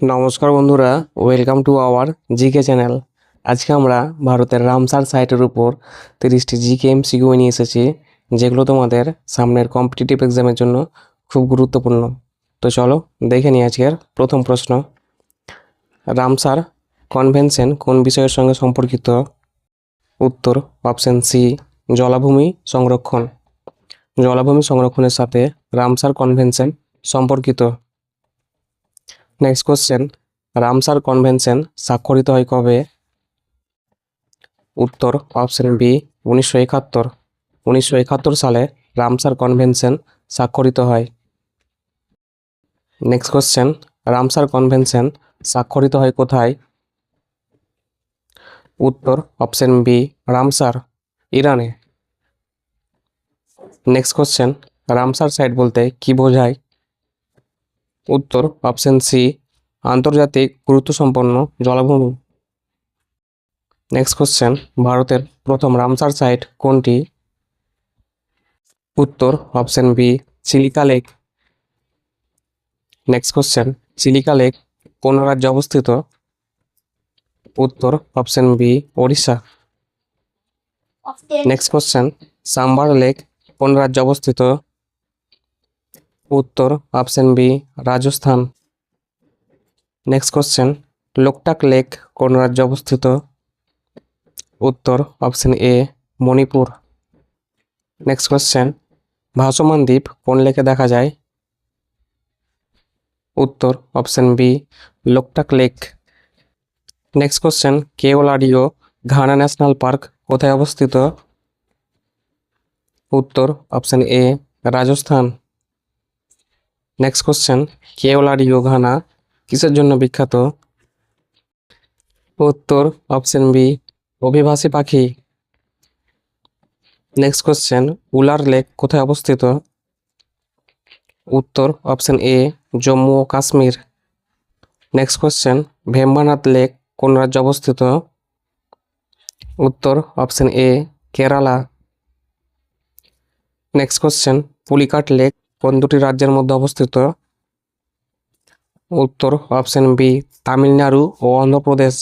নমস্কার বন্ধুরা welcome to our GK channel আজকে আমরা ভারতের রামসার সাইটের উপর তিরিশটি জিকে এমসিকিউ নিয়ে এসেছি, যেগুলো তোমাদের সামনের কম্পিটিটিভ এক্সামের জন্য খুব গুরুত্বপূর্ণ। তো চলো দেখে নিই আজকের প্রথম প্রশ্ন। রামসার কনভেনশন কোন বিষয়ের সঙ্গে সম্পর্কিত? উত্তর অপশন সি জলাভূমি সংরক্ষণ। জলাভূমি সংরক্ষণের সাথে রামসার কনভেনশন সম্পর্কিত। নেক্সট কোশ্চেন রামসার কনভেনশন স্বাক্ষরিত হয় কবে? উত্তর অপশন বি উনিশশো একাত্তর। উনিশশো একাত্তর সালে রামসার কনভেনশন স্বাক্ষরিত হয়। নেক্সট কোশ্চেন রামসার কনভেনশন স্বাক্ষরিত হয় কোথায়? উত্তর অপশন বি রামসার ইরানে নেক্সট কোশ্চেন রামসার সাইট বলতে কি বোঝায়? উত্তর অপশন সি আন্তর্জাতিক গুরুত্বসম্পন্ন জলাভূমি। নেক্সট কোশ্চেন ভারতের প্রথম রামসার সাইট কোনটি? উত্তর option B Chilika lake next question Chilika lake কোন রাজ্যে অবস্থিত? উত্তর option B Odisha next question Sambhar lake কোন রাজ্যে অবস্থিত? উত্তর option B Rajasthan. Next question Loktak lake কোন রাজ্যে অবস্থিত? উত্তর option A Manipur. Next question ভাসমান দ্বীপ কোন লেকে দেখা যায়? উত্তর option B Loktak lake next question Keoladeo Ghana national park কোথায় অবস্থিত? উত্তর option A Rajasthan. Next question Keoladeo Ghana কিসের জন্য বিখ্যাত? উত্তর অপশন বি অভিবাসী পাখি। নেক্সট কোশ্চেন উলার লেক কোথায় অবস্থিত? উত্তর option A Jammu O Kashmir. Next question Vembanad lake কোন রাজ্যে অবস্থিত? উত্তর option A Kerala. Next question Pulicat lake কোন দুটি রাজ্যের মধ্যে অবস্থিত? উত্তর অপশন বি তামিলনাড়ু ও Andhra Pradesh.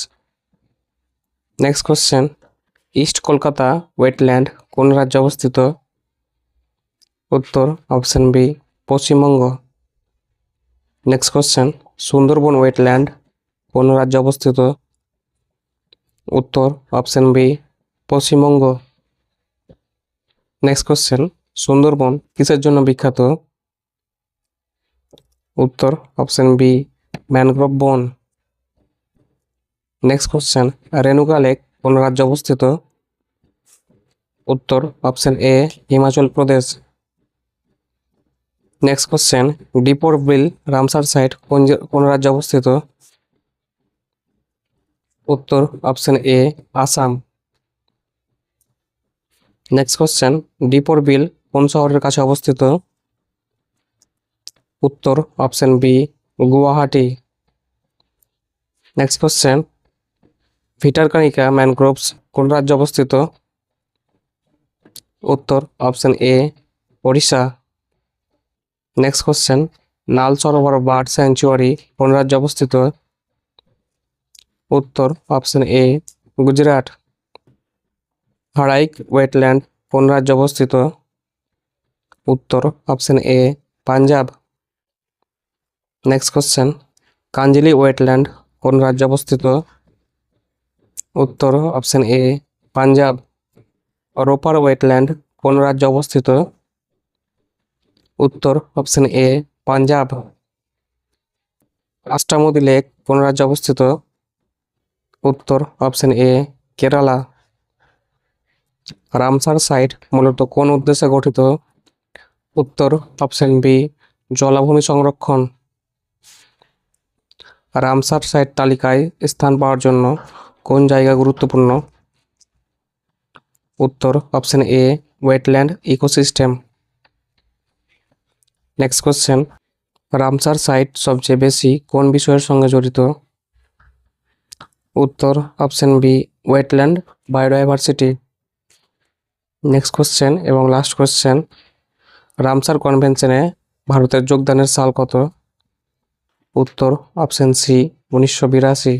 Next question east Kolkata wetland কোন রাজ্যে অবস্থিত? উত্তর option B Paschimbanga. Next question Sundarban wetland কোন রাজ্যে অবস্থিত? উত্তর option B Paschimbanga. Next question Sundarban কিসের জন্য বিখ্যাত? উত্তর অপশন বি ম্যানগ্রোভ বন নেক্সট কোশ্চেন রেণুকা লেক কোন রাজ্যে অবস্থিত? উত্তর option A Himachal Pradesh next question Deepor Beel Ramsar site কোন কোন রাজ্যে অবস্থিত? উত্তর option A Assam next question Deepor Beel কোন শহরের কাছে অবস্থিত? উত্তর option B Guwahati. Next question Bhitarkanika mangroves কোন রাজ্যে অবস্থিত? উত্তর option A Odisha. Next question Nal Sarovar bird sanctuary কোন রাজ্যে অবস্থিত? উত্তর option A Gujarat. Harike wetland কোন রাজ্যে অবস্থিত? উত্তর option A Punjab. Next Kanjli wetland কোন রাজ্যে অবস্থিত? উত্তর option A Punjab Ropar wetland কোন রাজ্যে অবস্থিত? উত্তর option A Punjab Ashtamudi lake কোন রাজ্যে অবস্থিত? উত্তর option A Kerala Ramsar site মূলত কোন উদ্দেশ্যে গঠিত? উত্তর অপশন বি জলাভূমি সংরক্ষণ. রামসার সাইট তালিকায় স্থান পাওয়ার জন্য কোন জায়গা গুরুত্বপূর্ণ? উত্তর, option A, wetland ecosystem. Next question, Ramsar site সবচেয়ে বেশি কোন বিষয়ের সঙ্গে জড়িত? উত্তর, option B, wetland biodiversity. Next question এবং লাস্ট কোশ্চেন, রামসার কনভেনশনে ভারতের যোগদানের সাল কত? উত্তর অপশন সি উনিশশো বিরাশি।